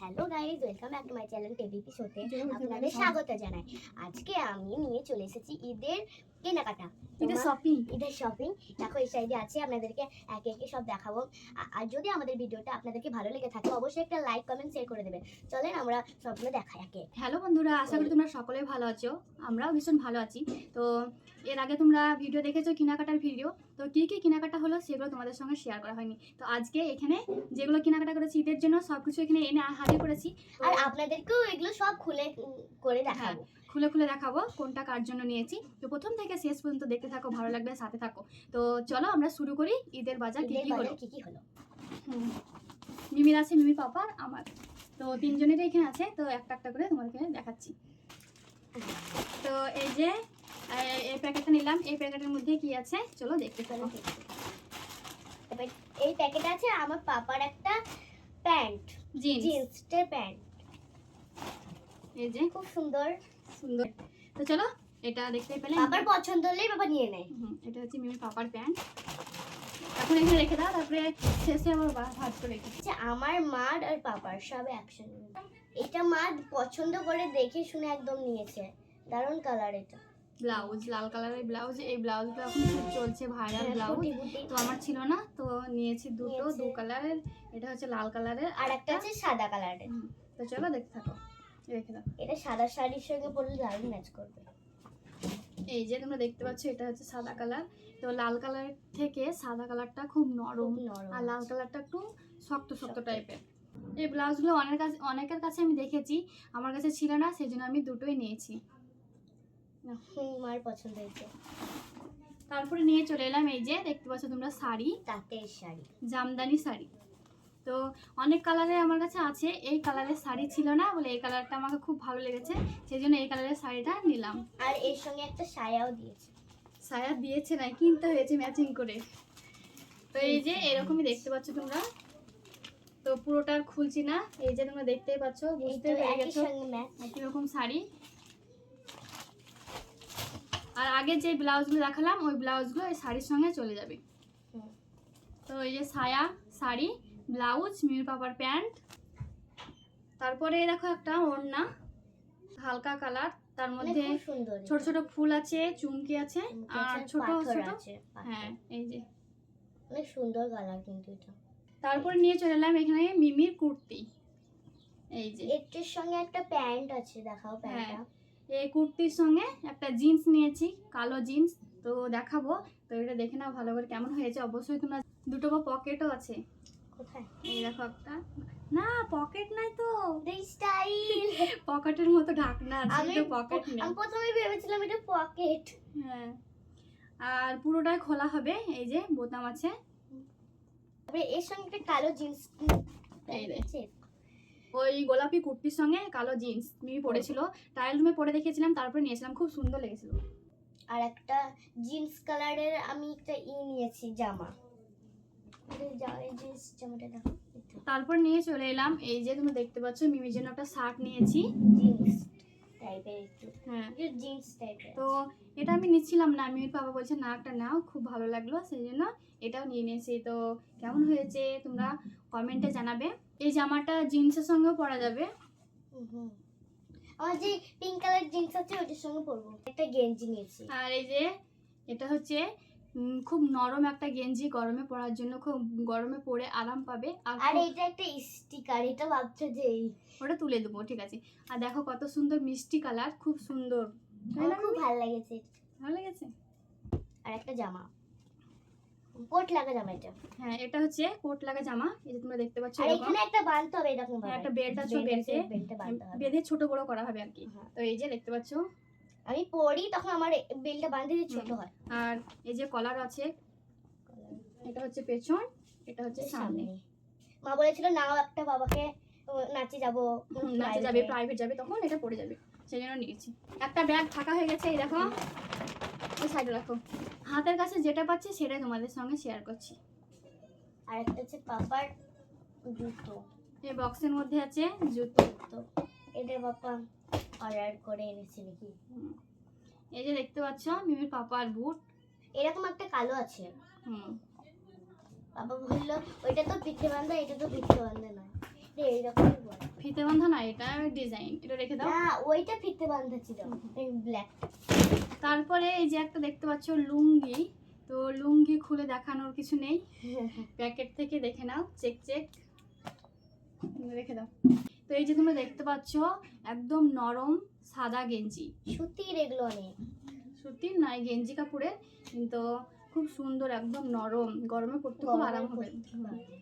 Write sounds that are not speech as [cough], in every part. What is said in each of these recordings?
Hello guys welcome back to my channel টেবিপি শোতে আপনাদের স্বাগত জানাই। আজকে আমি নিয়ে চলে এসেছি ঈদের কেনাকাটা। তোমরা- শপিং ঈদের শপিং দেখো এই সাইডে আছে আপনাদেরকে একে একে সব দেখাবো। আর যদি আমাদের ভিডিওটা আপনাদেরকে ভালো লেগে থাকে অবশ্যই একটা লাইক কমেন্ট শেয়ার করে দেবেন চলেন আমরা সবগুলো দেখাই একে। হ্যালো বন্ধুরা আশা করি তোমরা সকলেই ভালো আছো। আমরাও ভীষণ ভালো আছি। তো এর আগে তোমরা ভিডিও দেখেছ কেনাকাটার ভিডিও তো কী কী কেনাকাটা হলো সেগুলো তোমাদের সঙ্গে শেয়ার করা হয়নি। তো আজকে এখানে যেগুলো কেনাকাটা করেছি ঈদের জন্য সব কিছু এখানে এনে হাজির করেছি। আর আপনাদেরকেও এগুলো সব খুলে করে দেখাবো। খুলে খুলে দেখাবো কোনটা কার জন্য নিয়েছি। তো প্রথম থেকে শেষ পর্যন্ত দেখতে থাকো ভালো লাগবে সাথে থাকো। তো চলো আমরা শুরু করি ঈদের বাজার কী কী হলো? কি কি হলো। মিমির আছে মিমির পাপার আমার। তো তিনজনেরই এখানে আছে তো একটা একটা করে তোমাদেরকে দেখাচ্ছি। তো এই যে এই প্যাকেটটা নিলাম এই প্যাকেটের মধ্যে কি আছে? চলো দেখতে চলো এই প্যাকেট আছে আমার পাপার একটা প্যান্ট। জিন্স জিন্সের প্যান্ট এই যে। খুব সুন্দর। সুন্দর। তো চলো এটা দেখতে পেলে। পাপার পছন্দ হলেই বাবা নিয়ে নেয়। এটা হচ্ছে মিমির পাপার প্যান্ট। এখন এখানে রেখে দাও তারপরে শেষে আবার বা- ভাজ করে রেখে আচ্ছা আমার মার আর পাপার সব একসঙ্গে। এটা মা পছন্দ করে দেখে শুনে একদম নিয়েছে। দারুণ কালার এটা। ব্লাউজ লাল কালারের ব্লাউজ এই ব্লাউজটা এখন খুব চলছে ভাইরাল হ্যাঁ, ব্লাউজ। তো আমার ছিল না তো নিয়েছি দুটো দু কালারের এটা হচ্ছে লাল কালারের আর একটা আছে সাদা কালারের তো চলো দেখতে থাকো রেখে দাও এটা সাদা শাড়ির সঙ্গে পরলে দারুণ ম্যাচ করবে। এই যে তোমরা দেখতে পাচ্ছ এটা হচ্ছে সাদা কালার তো লাল কালার থেকে সাদা কালারটা খুব নরম নরম আর লাল কালারটা একটু শক্ত শক্ত। টাইপের এই ব্লাউজগুলো অনেক কাছে অনেকের কাছে আমি দেখেছি আমার কাছে ছিল না সেই জন্য আমি দুটোই নিয়েছি। মার পছন্দ হয়েছে। তারপরে নিয়ে চলে এলাম এই যে দেখতে পাচ্ছ তোমরা শাড়ি। তাঁতের শাড়ি। জামদানি শাড়ি। তো অনেক কালারের আমার কাছে আছে এই কালারের শাড়ি ছিল না বলে এই কালারটা আমাকে খুব ভালো লেগেছে সেই জন্য এই কালারের শাড়িটা নিলাম। আর এর সঙ্গে একটা সায়াও দিয়েছে। সায়া দিয়েছে না কিনতে হয়েছে ম্যাচিং করে। তো এই যে এরকমই দেখতে পাচ্ছ তোমরা। তো পুরোটা খুলছি না এই যে তোমরা দেখতেই পাচ্ছ বুঝতে পেরে গেছো। একই রকম শাড়ি। আর আগে যে ব্লাউজগুলো দেখালাম ওই ব্লাউজগুলো এই শাড়ির সঙ্গে চলে যাবে। তো এই যে সায়া শাড়ি ব্লাউজ মিউর পাপার প্যান্ট। তারপরে এই দেখো একটা ওড়না হালকা কালার। তার মধ্যে ছোট ছোট ফুল আছে চুমকি আছে আর ছোট ছোট আছে, হ্যাঁ এই যে। অনেক সুন্দর কালার কিন্তু এটা। তারপরে নিয়ে চলে এলাম এখানে মিমির কুর্তি। এই যে। এটার সঙ্গে একটা প্যান্ট আছে দেখাও প্যান্টটা। এই কুর্তির সঙ্গে একটা জিন্স নিয়েছি কালো জিন্স। তো দেখাবো। তো এটা দেখে নাও ভালো করে কেমন হয়েছে। অবশ্যই তোমরা দুটো বা পকেটও আছে। কোথায়? এই দেখো একটা। না পকেট নাই তো। স্টাইল [laughs] পকেটের মতো ঢাকনা আছে কিন্তু পকেট নেই। আমি প্রথমে ভেবেছিলাম এটা পকেট। হ্যাঁ। আর পুরোটাই খোলা হবে এই যে বোতাম আছে। তারপরে এর সঙ্গে একটা কালো জিন্স এই। ওই গোলাপি কুর্তির সঙ্গে কালো জিন্স মিমি পরেছিল। ট্রায়াল রুমে পরে দেখেছিলাম তারপরে নিয়েছিলাম খুব সুন্দর লেগেছিল। আর একটা জিন্স কালারের আমি একটা ই নিয়েছি জামা। জিন্স জামাটা দেখো তারপর নিয়ে চলে এলাম এই যে তুমি দেখতে পাচ্ছ মিমির জন্য একটা শার্ট নিয়েছি। জিন্স টাইপের একটু। হ্যাঁ। জিন্স টাইপের তো এটা আমি নিচ্ছিলাম না মিমির বাবা বলছে না একটা নাও খুব ভালো লাগল সেই জন্য এটাও নিয়ে নিয়েছি। তো কেমন হয়েছে তোমরা কমেন্টে জানাবে। এই জামাটা জিন্সের সঙ্গেও পরা যাবে। আমার যে পিঙ্ক কালার জিন্স আছে ওটার সঙ্গে পরবো। একটা গেঞ্জি নিয়েছি। আর এই যে এটা হচ্ছে খুব নরম একটা গেঞ্জি গরমে পরার জন্য খুব গরমে পরে আরাম পাবে। আর এটা একটা স্টিকার এটা ভাবছ যে ওটা তুলে দেবো ঠিক আছে। আর দেখো কত সুন্দর মিষ্টি কালার খুব সুন্দর। খুব ভালো লেগেছে। ভালো লেগেছে? আর একটা জামা। কোট লাগা জামা এটা। হ্যাঁ এটা হচ্ছে কোট লাগা জামা। এই যে তোমরা দেখতে পাচ্ছ। এখানে একটা বাঁধতে হবে এরকম হ্যাঁ, ভাবে একটা বেল্ট আছে বেল্টে বেঁধে ছোট বড় করা হবে আর কি। হ্যাঁ। তো এই যে দেখতে পাচ্ছ। আমি পরি তখন আমার বেলটা বাঁধতে দিয়ে ছোট হয়। আর এই যে কলার আছে এটা হচ্ছে পেছন এটা হচ্ছে সামনে সামনে। মা বলেছিল নাও একটা বাবাকে নাচে যাব নাচে যাবে প্রাইভেট যাবে তখন এটা পড়ে যাবে। সেই জন্য নিয়েছি। একটা ব্যাগ ফাঁকা হয়ে গেছে এই দেখো। এই সাইডে রাখো। হাতের কাছে যেটা পাচ্ছি সেটাই তোমাদের সঙ্গে শেয়ার করছি। আর একটা হচ্ছে পাপার জুতো। এই বক্সের মধ্যে আছে জুতো। তো এটা বাবা অর্ডার করে এনেছে নাকি। এই যে দেখতে পাচ্ছ মিমির পাপার বুট এরকম একটা কালো আছে। হুম। বাবা বলল ওইটা তো পিঠে বান্ধা এটা তো পিঠে বান্ধা নয় এইরকমই বলে। ফিতে বাঁধা না এটা ডিজাইন এটা রেখে দাও। না ওইটা ফিতে বাঁধা ছিল ব্ল্যাক তারপরে এই যে একটা দেখতে পাচ্ছ লুঙ্গি। তো লুঙ্গি খুলে দেখানোর কিছু নেই। [laughs] প্যাকেট থেকে দেখে নাও চেক চেক। রেখে দাও। তো এই যে তোমরা দেখতে পাচ্ছ একদম নরম সাদা গেঞ্জি। সুতির এগুলো অনেক। সুতির নাই গেঞ্জি কাপড়ের কিন্তু খুব সুন্দর একদম নরম। গরমে পড়তে খুব আরাম হবে।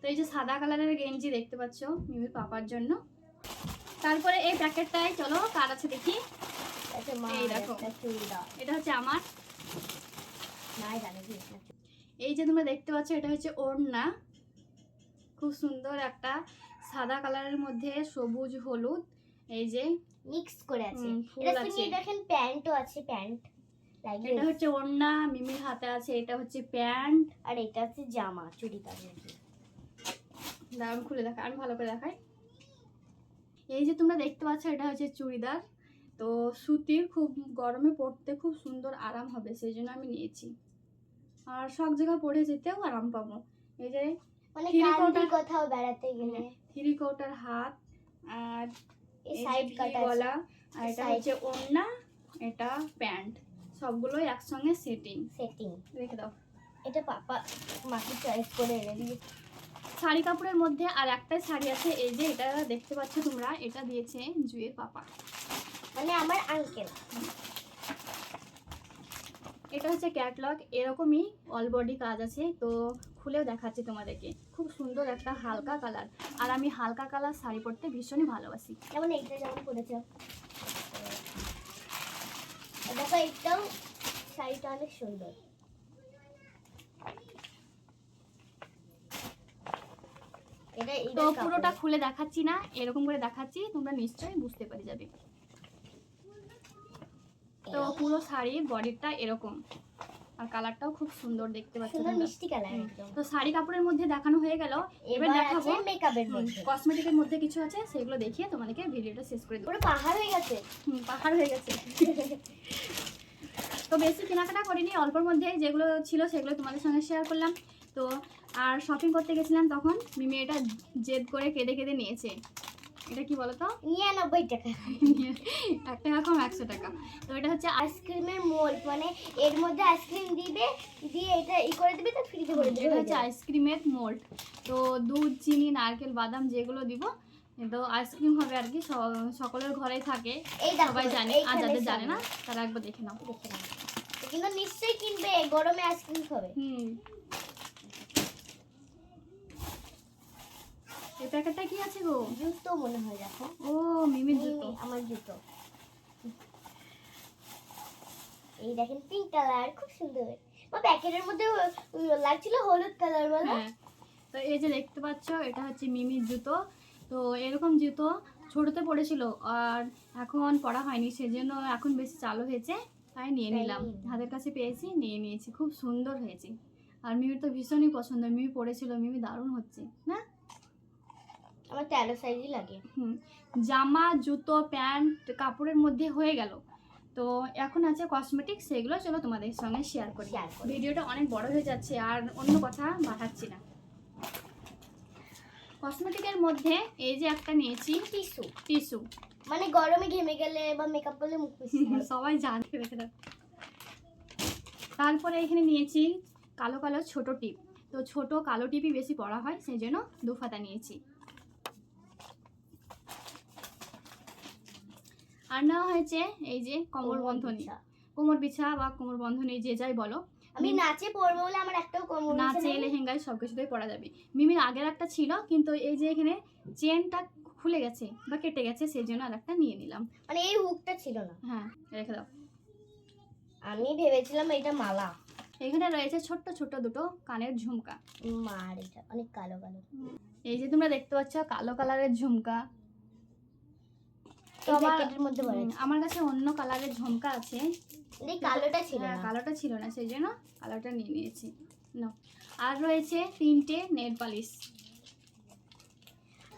তো এই যে সাদা কালারের গেঞ্জি দেখতে পাচ্ছ মিমির পাপার জন্য। তারপরে এই প্যাকেটটায় চলো কার আছে দেখি? এই দেখো। এটা হচ্ছে আমার। এই যে তোমরা দেখতে পাচ্ছ এটা হচ্ছে ওড়না। খুব সুন্দর একটা সাদা কালারের মধ্যে সবুজ হলুদ এই যে মিক্স করে আছে। এটা দেখেন প্যান্টও আছে প্যান্ট এটা হচ্ছে ওড়না মিমির হাতে আছে এটা হচ্ছে প্যান্ট। আর এটা হচ্ছে জামা চুড়িদার দাম খুলে দেখা আমি ভালো করে দেখাই। এই যে তোমরা দেখতে পাচ্ছ এটা হচ্ছে চুড়িদার। তো সুতির খুব গরমে পরতে খুব সুন্দর আরাম হবে সেই জন্য আমি নিয়েছি। আর সব জায়গায় পরে যেতেও আরাম পাবো। এই যে মানে কোথাও বেড়াতে গেলে। থ্রি কোটার হাত আর সাইড কাটা গলা আর এটা হচ্ছে ওড়না এটা প্যান্ট। সবগুলোই একসঙ্গে সেটিং সেটিং রেখে দাও। এটা পাপা মাকে চয়েস করে এনে দিয়ে শাড়ি কাপড়ের মধ্যে আর একটাই শাড়ি আছে এই যে এটা দেখতে পাচ্ছ তোমরা এটা দিয়েছে জুয়ের পাপা। মানে আমার আঙ্কেল এটা হচ্ছে ক্যাটলগ এরকমই অল বডি কাজ আছে তো খুলেও দেখাচ্ছি তোমাদেরকে। খুব সুন্দর একটা হালকা কালার আর আমি হালকা কালার শাড়ি পরতে ভীষণই ভালোবাসি। যেমন এইটা যেমন করেছে দেখো এইটাও শাড়িটা অনেক সুন্দর এটা তো পুরোটা। খুলে দেখাচ্ছি না এরকম করে দেখাচ্ছি তোমরা নিশ্চয়ই বুঝতে পেরে যাবে। তো পুরো শাড়ির বডিটা এরকম। আর কালারটাও খুব সুন্দর দেখতে পাচ্ছ সুন্দর মিষ্টি কালার তো শাড়ি কাপড়ের মধ্যে দেখানো হয়ে গেল। এবার দেখাবো মেকআপের মধ্যে। কসমেটিকের মধ্যে কিছু আছে সেগুলো দেখিয়ে তোমাদেরকে ভিডিওটা শেষ করে দেবো। পুরো পাহাড় হয়ে গেছে। হুম, পাহাড় হয়ে গেছে। তো বেশি কেনাকাটা করিনি অল্পর মধ্যে যেগুলো ছিল সেগুলো তোমাদের সঙ্গে শেয়ার করলাম। তো আর শপিং করতে গেছিলাম তখন মিমি এটা জেদ করে কেঁদে কেঁদে নিয়েছে। এটা কি বলতো? তো নিরানব্বই টাকা। এক টাকা কম একশো টাকা। তো এটা হচ্ছে আইসক্রিমের মোল্ড মানে এর মধ্যে আইসক্রিম দিবে দিয়ে এটা ই করে দিবে তো ফ্রিতে করে দিবে। এটা হচ্ছে আইসক্রিমের মোল্ড তো দুধ চিনি নারকেল বাদাম যেগুলো দিব তো আইসক্রিম হবে আর কি সকলের ঘরেই থাকে। সবাই জানে আর যাদের জানে না তারা একবার দেখে নাও। দেখে নাও। তো কিন্তু নিশ্চয়ই কিনবে গরমে আইসক্রিম খাবে। হুম। প্যাকেটটা কি আছে গো? জুতো মনে হয় দেখো। ও মিমির জুতো। আমার জুতো। এই দেখেন পিঙ্ক কালার খুব সুন্দর। বা প্যাকেটের মধ্যে লাগছিল হলুদ কালার বলো। হ্যাঁ। তো এই যে দেখতে পাচ্ছ এটা হচ্ছে মিমির জুতো। তো এরকম জুতো ছোটতে পড়েছিল আর এখন পড়া হয়নি সেজন্য এখন বেশি চালু হয়েছে। তাই নিয়ে নিলাম। হাতের কাছে পেয়েছি নিয়ে নিয়েছি। খুব সুন্দর হয়েছে। আর মিমির তো ভীষণই পছন্দ। মিমি পড়েছিল মিমি দারুণ হচ্ছে না? আমার তেরো সাইজই লাগে। হুম জামা জুতো প্যান্ট কাপড়ের মধ্যে হয়ে গেল। তো এখন আছে কসমেটিক সেগুলো চলো তোমাদের সঙ্গে শেয়ার করি। ভিডিওটা অনেক বড় হয়ে যাচ্ছে আর অন্য কথা বাড়াচ্ছি না। কসমেটিকের মধ্যে এই যে একটা নিয়েছি টিস্যু টিস্যু মানে গরমে ঘেমে গেলে বা মেকআপ করলে মুখ সবাই জানতে রেখে দাও তারপরে এখানে নিয়েছি কালো কালো ছোট টিপ। তো ছোট কালো টিপই বেশি পড়া হয় সেই জন্য দু ফাতা নিয়েছি। আর নেওয়া হয়েছে এই যে কোমর বন্ধনী। কোমর বিছা বা কোমর বন্ধনী যে যাই বলো। আমি নাচে পরবো বলে আমার একটাও কম নাচে লেহেঙ্গায় সব কিছুতেই পরা যাবে। মিমির আগের একটা ছিল কিন্তু এই যে এখানে চেনটা খুলে গেছে বা কেটে গেছে সেই জন্য আর একটা নিয়ে নিলাম। মানে এই হুকটা ছিল না। হ্যাঁ রেখে দাও। আমি ভেবেছিলাম এটা মালা। এখানে রয়েছে ছোট্ট ছোট্ট দুটো কানের ঝুমকা। মার এটা অনেক কালো কালো। এই যে তোমরা দেখতে পাচ্ছ কালো কালারের ঝুমকা। আমার- কাছে অন্য কালারের ঝুমকা আছে। এই কালোটা ছিল হ্যাঁ, না। কালোটা ছিল না সেই জন্য কালোটা নিয়ে নিয়েছি। আর রয়েছে তিনটে নেল পালিশ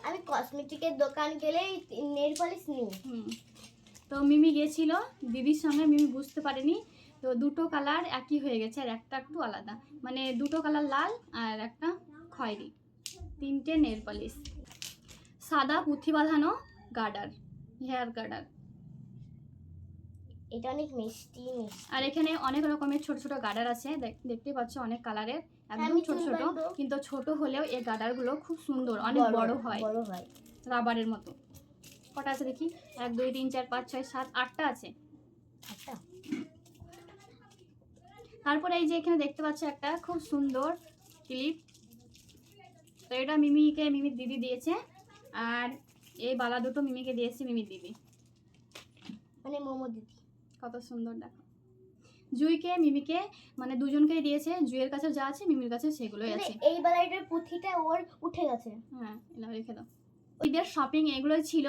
আমি কসমেটিকের দোকান গেলে নেল পলিশ নিই। হুম। তো মিমি গেছিল দিদির সঙ্গে মিমি বুঝতে পারেনি। তো দুটো কালার একই হয়ে গেছে আর একটা একটু আলাদা। মানে দুটো কালার লাল আর একটা খয়েরি। তিনটে নেল পালিশ সাদা পুঁথি বাঁধানো গার্ডার। হেয়ার গার্ডার এটা অনেক মিষ্টি মিষ্টি। আর এখানে অনেক রকমের ছোট ছোট গার্ডার আছে দেখ- দেখতেই পাচ্ছ অনেক কালারের। একদম ছোট ছোট কিন্তু ছোট হলেও এই গার্ডারগুলো খুব সুন্দর অনেক বড় হয়। বড় হয়। রাবারের মতো। কটা আছে দেখি? এক দুই তিন চার পাঁচ ছয় সাত আটটা আছে। আচ্ছা তারপরে এই যে এখানে দেখতে পাচ্ছ একটা খুব সুন্দর ক্লিপ। তো এটা মিমিকে মিমির দিদি দিয়েছে। আর এই বালা দুটো মিমিকে দিয়েছি মিমি দিদি মানে মোমো দিদি কত সুন্দর দেখো। জুইকে মিমিকে মানে দুজনকেই দিয়েছে জুইয়ের কাছে যা আছে মিমির কাছে সেগুলোই কিন্তু আছে। এই বালাইটার পুঁথিটা ওর উঠে গেছে। হ্যাঁ এগুলো রেখে দাও। ঈদের শপিং এগুলোই ছিল।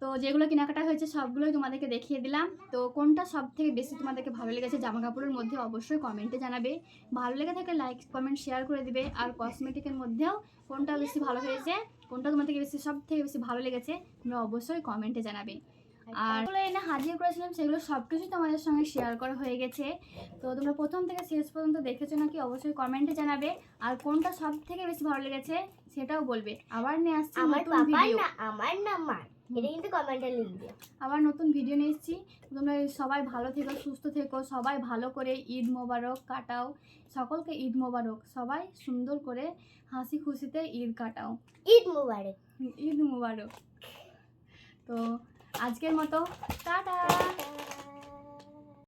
তো যেগুলো কেনাকাটা হয়েছে সবগুলোই তোমাদেরকে দেখিয়ে দিলাম। তো কোনটা সব থেকে বেশি তোমাদেরকে ভালো লেগেছে জামা কাপড়ের মধ্যে অবশ্যই কমেন্টে জানাবে। ভালো লেগে থাকলে লাইক কমেন্ট শেয়ার করে দিবে। আর কসমেটিকের মধ্যেও কোনটা বেশি ভালো হয়েছে কোনটা তোমাদেরকে বেশি সব থেকে বেশি ভালো লেগেছে তোমরা অবশ্যই কমেন্টে জানাবে। আর যেগুলো এনে হাজির করেছিলাম সেগুলো সব কিছুই তোমাদের সঙ্গে শেয়ার করা হয়ে গেছে। তো তোমরা প্রথম থেকে শেষ পর্যন্ত দেখেছ নাকি অবশ্যই কমেন্টে জানাবে। আর কোনটা সব থেকে বেশি ভালো লেগেছে সেটাও বলবে। আবার নিয়ে আসছি আমার না আমার না মার। এটা কিন্তু কমেন্টে লিখবে। আবার নতুন ভিডিও নিয়ে এসেছি। তোমরা সবাই ভালো থেকো সুস্থ থেকো সবাই ভালো করে ঈদ মোবারক কাটাও। সকলকে ঈদ মোবারক সবাই সুন্দর করে হাসি খুশিতে ঈদ কাটাও। ঈদ মোবারক। ঈদ মোবারক। তো আজকের মতো টাটা! টাটা।